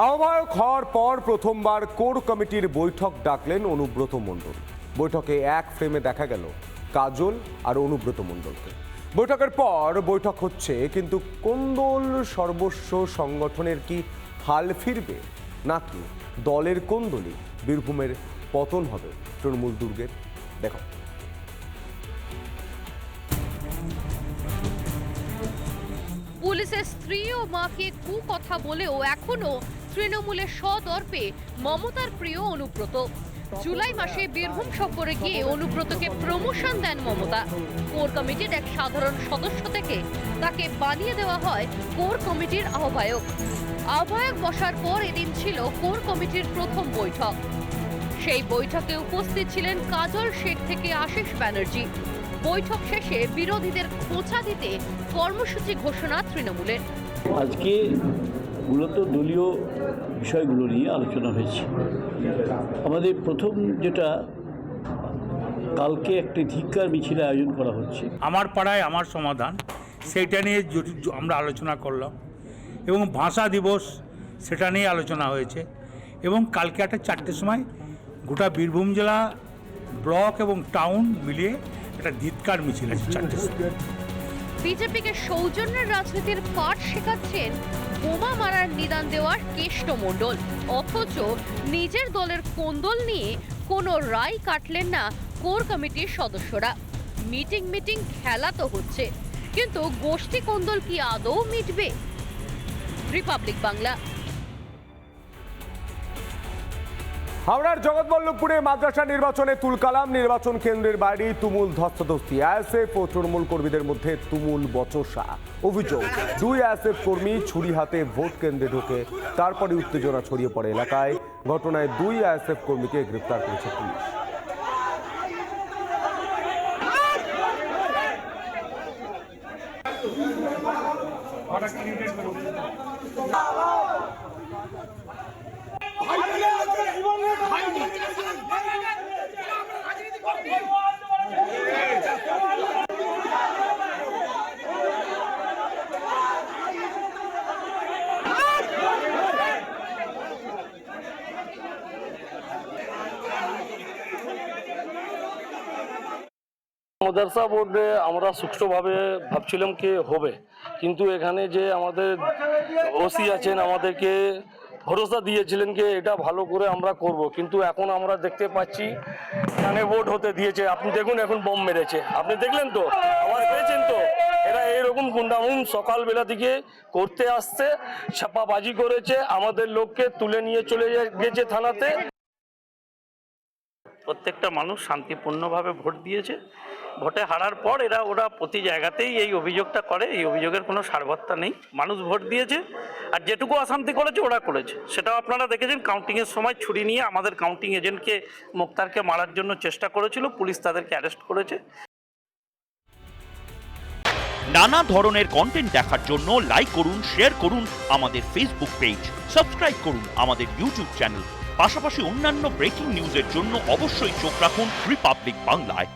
আহ্বায়ক হওয়ার পর প্রথমবার কোর কমিটির বৈঠক ডাকলেন অনুব্রত মণ্ডল। বৈঠকে এক ফ্রেমে দেখা গেল কাজল আর অনুব্রত মণ্ডলকে। বৈঠকের পর বৈঠক হচ্ছে, কিন্তু কোন্দল সর্বস্ব সংগঠনের কি হাল ফিরবে? নাকি দলের কোন্দলই বীরভূমের পতন হবে? তৃণমূল দুর্গের দেখো। পুলিশের স্ত্রী ও মাকে কু কথা বলেও এখনও তৃণমূলের সদর্পে মমতার প্রিয় অনুব্রত। জুলাই মাসে বীরভূম সফরে গিয়ে অনুব্রতকে প্রমোশন দেন মমতা। কোর কমিটির এক সাধারণ সদস্য থেকে তাকে বানিয়ে দেওয়া হয় কোর কমিটির আহ্বায়ক। আহ্বায়ক বসার পর এদিন ছিল কোর কমিটির প্রথম বৈঠক। সেই বৈঠকে উপস্থিত ছিলেন কাজল শেখ থেকে আশিস ব্যানার্জি। বৈঠক শেষে বিরোধীদের খোঁচা দিতে কর্মসূচি ঘোষণা তৃণমূলের। আজকে মূলত দলীয় বিষয়গুলো নিয়ে আলোচনা হয়েছে। আমাদের প্রথম যেটা কালকে একটি ধিক্কার মিছিল আয়োজন করা হচ্ছে। আমার পাড়ায় আমার সমাধান সেইটা নিয়ে আমরা আলোচনা করলাম এবং ভাষা দিবস সেটা নিয়ে আলোচনা হয়েছে এবং কালকে একটা চারটের সময় গোটা বীরভূম জেলা ব্লক এবং টাউন মিলিয়ে একটা ধিৎকার মিছিল আছে চারটের সময়। বিজেপিকে সৌজন্যের রাজনীতির পাঠ শেখাচ্ছেন বোমা মারার নিদান দেওয়ার কেষ্টমণ্ডল। অথচ নিজের দলের কোন্দল নিয়ে কোনো রায় কাটলেন না কোর কমিটির সদস্যরা। মিটিং মিটিং খেলা তো হচ্ছে, কিন্তু গোষ্ঠী কোন্দল কি আদৌ মিটবে? রিপাবলিক বাংলা। হাওড়ার জগৎবল্লভপুরে মাদ্রাসা নির্বাচনে তুলকালাম, নির্বাচন কেন্দ্রের বাইরে তুমুল ধস্তাধস্তি। আইএসএফ ও তৃণমূল কর্মীদের মধ্যে তুমুল বচসা। অভিযোগ, দুই আইএসএফ কর্মী ছুরি হাতে ভোট কেন্দ্রে ঢোকে, তারপরে উত্তেজনা ছড়িয়ে পড়ে এলাকায়। ঘটনায় দুই আইএসএফ কর্মীকে গ্রেপ্তার করেছে পুলিশ। মাদ্রাসা বোর্ডে আমরা সুষ্ঠুভাবে ভাবছিলাম কি হবে। কিন্তু এখানে যে আমাদের ওসি আছেন, আমাদেরকে ভরসা দিয়েছিলেন যে এটা ভালো করে আমরা করব। কিন্তু এখন আমরা দেখতে পাচ্ছি, এখানে ভোট হতে দিয়েছে। আপনি দেখুন এখন বোম মেরেছে। আপনি দেখলেন তো? আমার পেয়েছেন তো? এরা এইরকম গুন্ডামুন সকালবেলা থেকে করতে আসছে, ছাপাবাজি করেছে, আমাদের লোককে তুলে নিয়ে চলে গেছে থানাতে। প্রত্যেকটা মানুষ শান্তিপূর্ণভাবে ভোট দিয়েছে। ভোটে হারার পর এরা, ওরা প্রতি জায়গাতেই এই অভিযোগটা করে, এই অভিযোগের কোনো সারবত্তা নেই। মানুষ ভোট দিয়েছে, আর যেটুকু অশান্তি করেছে, ওরা করেছে। সেটাও আপনারা দেখেছেন কাউন্টিংয়ের সময় ছুরি নিয়ে আমাদের কাউন্টিং এজেন্টকে মুক্তারকে মারার জন্য চেষ্টা করেছিল, পুলিশ তাদেরকে অ্যারেস্ট করেছে। নানা ধরনের কন্টেন্ট দেখার জন্য লাইক করুন শেয়ার করুন আমাদের ফেসবুক পেজ সাবস্ক্রাইব করুন আমাদের ইউটিউব চ্যানেল পাশাপাশি অন্যান্য ব্রেকিং নিউজের জন্য অবশ্যই চোখ রাখুন রিপাবলিক বাংলায়